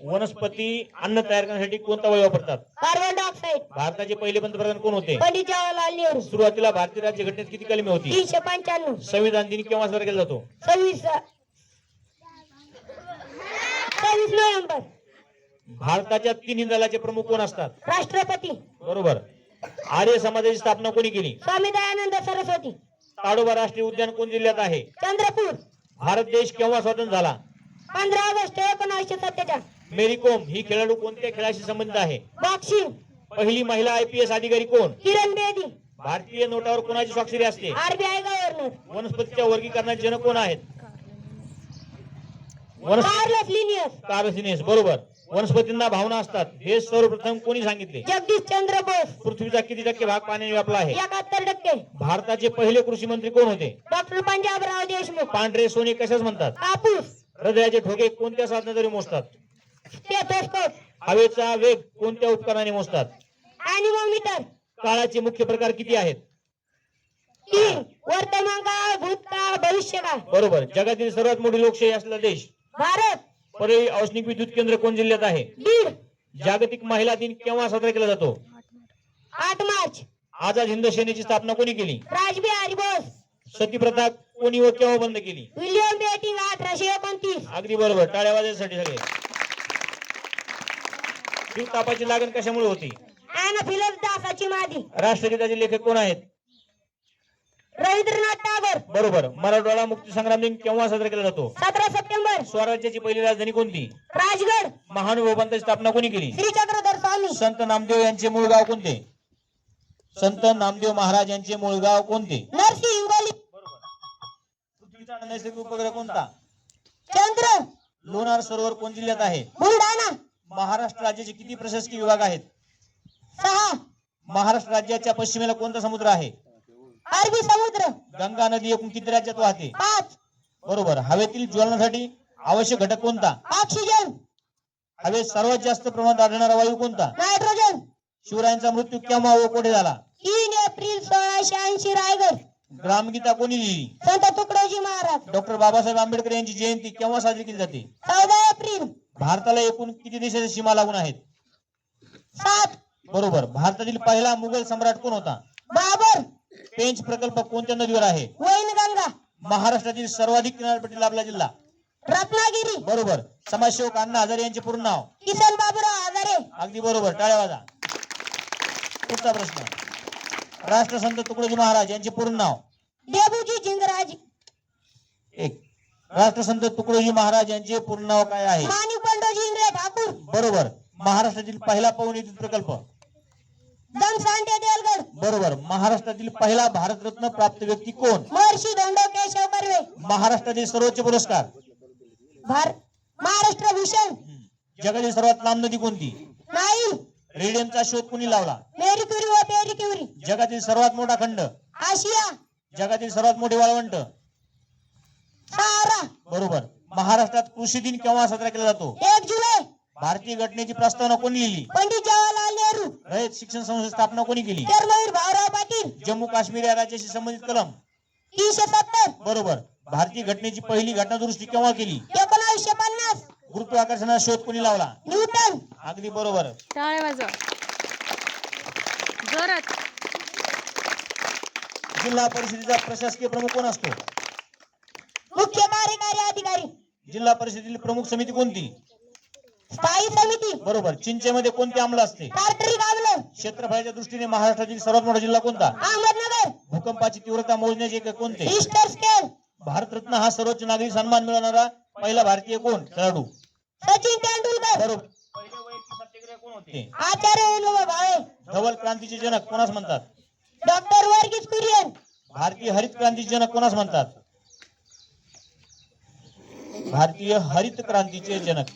वनस्पती अन्न तयार करण्यासाठी कोणता वय वापरतात? कार्बन डायऑक्साईड भारताचे पहिले पंतप्रधान कोण होते? पंडित जवाहरलाल नेहरू. सुरुवातीला भारतीय राज्यघटनेत किती कलमे होती? तीनशे पंच्याण्णव. संविधान दिन केव्हा साजरा केला जातो? सव्वीस सव्वीस नोव्हेंबर. भारताच्या तीन दलाचे प्रमुख कोण असतात? राष्ट्रपती. बरोबर. आर्य समाजाची स्थापना कोणी केली? स्वामी दयानंद सरस्वती. ताडोबा राष्ट्रीय उद्यान कोण जिल्ह्यात आहे? चंद्रपूर. भारत देश केव्हा स्वतंत्र झाला? पंधरा ऑगस्ट एकोणीसशे सत्तेचाळ मेरी कोम ही खेळाडू कोणत्या खेळाशी संबंधित आहे? बॉक्सिंग पहिली महिला आय पी एस अधिकारी कोण? किरण बेदी. भारतीय नोटावर कोणाची स्वाक्षरी असते? आरबीआय गव्हर्नर वनस्पतीच्या वर्गीकरणाचे जनक कोण आहेत? कार्लस लिनियस बरोबर. वनस्पतींना भावना असतात. हे सर्वप्रथम कोणी सांगितले? जगदीश चंद्र बोस. पृथ्वीचा किती टक्के भाग पाण्याने व्यापला आहे? एकाहत्तर टक्के. भारताचे पहिले कृषी मंत्री कोण होते? डॉक्टर पंजाबराव देशमुख. पांढरे सोने कशाच म्हणतात? कापूस. हृदयाचे ठोके कोणत्या साधनाद्वारे मोजतात? हवेचा वेग कोणत्या उपकरणाने मोजतात? अॅनिमोमीटर काळाचे मुख्य प्रकार किती आहेत? तीन वर्तमान काळ भूतकाळ भविष्यकाळ. बरोबर. जगातील सर्वात मोठी लोकशाही असलेला देश. भारत. परळी औष्णिक विद्युत केंद्र कोण जिल्ह्यात आहे? बीड. जागतिक महिला दिन केव्हा साजरा केला जातो? आठ मार्च. आझाद हिंद सेनेची स्थापना कोणी केली? राजबिहारी बोस. सती प्रथा कोणी व केव्हा बंद केली? विल्यम बेटिंग अठराशे एकोणतीस. अगदी बरोबर. टाळ्या वाजण्यासाठी सगळे. जीव तापाची लागण कशामुळे होती? दासाची मादी. राष्ट्रगीताचे लेखक कोण आहेत? रवींद्रनाथ टागोर. बरोबर. मराठवाडा मुक्ती संग्राम दिन केव्हा साजरा केला जातो? सतरा सप्टेंबर. स्वराज्याची पहिली राजधानी कोणती? राजगड. महानुभावांची स्थापना कोणी केली? श्री चक्रधर स्वामी. संत नामदेव यांचे मूळ गाव कोणते? संत नामदेव महाराज यांचे मूळ गाव कोणते? नरसी हिंगोली. पृथ्वीचा नैसर्गिक उपग्रह कोणता? चंद्र. लोणार सरोवर कोण जिल्ह्यात आहे? बुलढाणा. महाराष्ट्र राज्याचे किती प्रशासकीय विभाग आहेत? सहा. महाराष्ट्र राज्याच्या पश्चिमेला कोणता समुद्र आहे? अरबी समुद्र. गंगा नदी एकूण किती राज्यात वाहते? पाच. बरोबर. हवेतील ज्वलनासाठी आवश्यक घटक कोणता? ऑक्सिजन. हवेत सर्वात जास्त प्रमाणात आढळणारा वायू कोणता? नायट्रोजन. शिवरायांचा मृत्यू केव्हा व कोठे झाला? तीन एप्रिल सोळाशे ऐंशी रायगड. ग्रामगीता कोणी लिहिली संत तुकडोजी महाराज. डॉक्टर बाबासाहेब आंबेडकर यांची जयंती केव्हा साजरी केली जाते? चौदा एप्रिल. भारताला एकूण किती देशाच्या सीमा लागून आहेत? सात. बरोबर. भारतातील पहिला मुघल सम्राट कोण होता? बाबर. पेंच प्रकल्प कोणत्या नदीवर आहे? वैनगंगा. महाराष्ट्रातील सर्वाधिक किनारपट्टी लाभला जिल्हा? रत्नागिरी. बरोबर. समाजसेवक अण्णा हजारे यांचे पूर्ण नाव? किसन बाबूराव आजारे. अगदी बरोबर. टाळ्या वाजा. पुढचा प्रश्न. राष्ट्रसंत तुकडोजी महाराज यांचे पूर्ण नाव? देबूजी झिंगराज एक. राष्ट्रसंत तुकडोजी महाराज यांचे पूर्ण नाव काय आहे? बरोबर. महाराष्ट्रातील पहिला पवन विद्युत प्रकल्प देलगड. बरोबर. महाराष्ट्रातील पहिला भारतरत्न प्राप्त व्यक्ती कोण? महर्षी धोंडो केशव कर्वे. महाराष्ट्रातील सर्वोच्च पुरस्कार. भार महाराष्ट्र भूषण. जगातील सर्वात लांब नदी कोणती? नाईल. रेडियमचा शोध कुणी लावला? व जगातील सर्वात मोठा खंड. आशिया. जगातील सर्वात मोठे वाळवंट. बरोबर. महाराष्ट्रात कृषी दिन केव्हा साजरा केला जातो? एक जुलै. भारतीय घटनेची प्रस्तावना कोणी लिहिली? पंडित जवाहरलाल नेहरू. रयत शिक्षण संस्थेची स्थापना कोणी केली? भाऊराव पाटील. जम्मू काश्मीर या राज्याशी संबंधित कलम? तीनशे सत्तर. बरोबर. भारतीय घटनेची पहिली घटना दुरुस्ती केव्हा केली? एकोणावीसशे पन्नास. गुरुत्वाकर्षणाचा शोध कोणी लावला? न्यूटन. अगदी बरोबर. टाळ्या वाजवा. जोरात. जिल्हा परिषदेचा प्रशासकीय प्रमुख कोण असतो? मुख्य कार्यकारी अधिकारी. जिल्हा परिषदेतील प्रमुख समिती कोणती? स्थायी समिती बरोबर. चिंचेमध्ये कोणते अंमल असते? क्षेत्रफळाच्या दृष्टीने महाराष्ट्रातील सर्वात मोठा जिल्हा कोणता? अहमदनगर. भूकंपाची तीव्रता मोजण्याचे एकक कोणते? स्केल. भारतरत्न हा सर्वोच्च नागरी सन्मान मिळवणारा पहिला भारतीय कोण? खेळाडू. सचिन तेंडुलकर. बरोबर. पहिले वैयक्तिक सत्याग्रह कोण होते? आचार्य विनोबा भावे. धवल क्रांतीचे जनक कोणास म्हणतात? डॉक्टर वर्गीस कुरियन. भारतीय हरित क्रांतीचे जनक कोणास म्हणतात? भारतीय हरित क्रांतीचे जनक.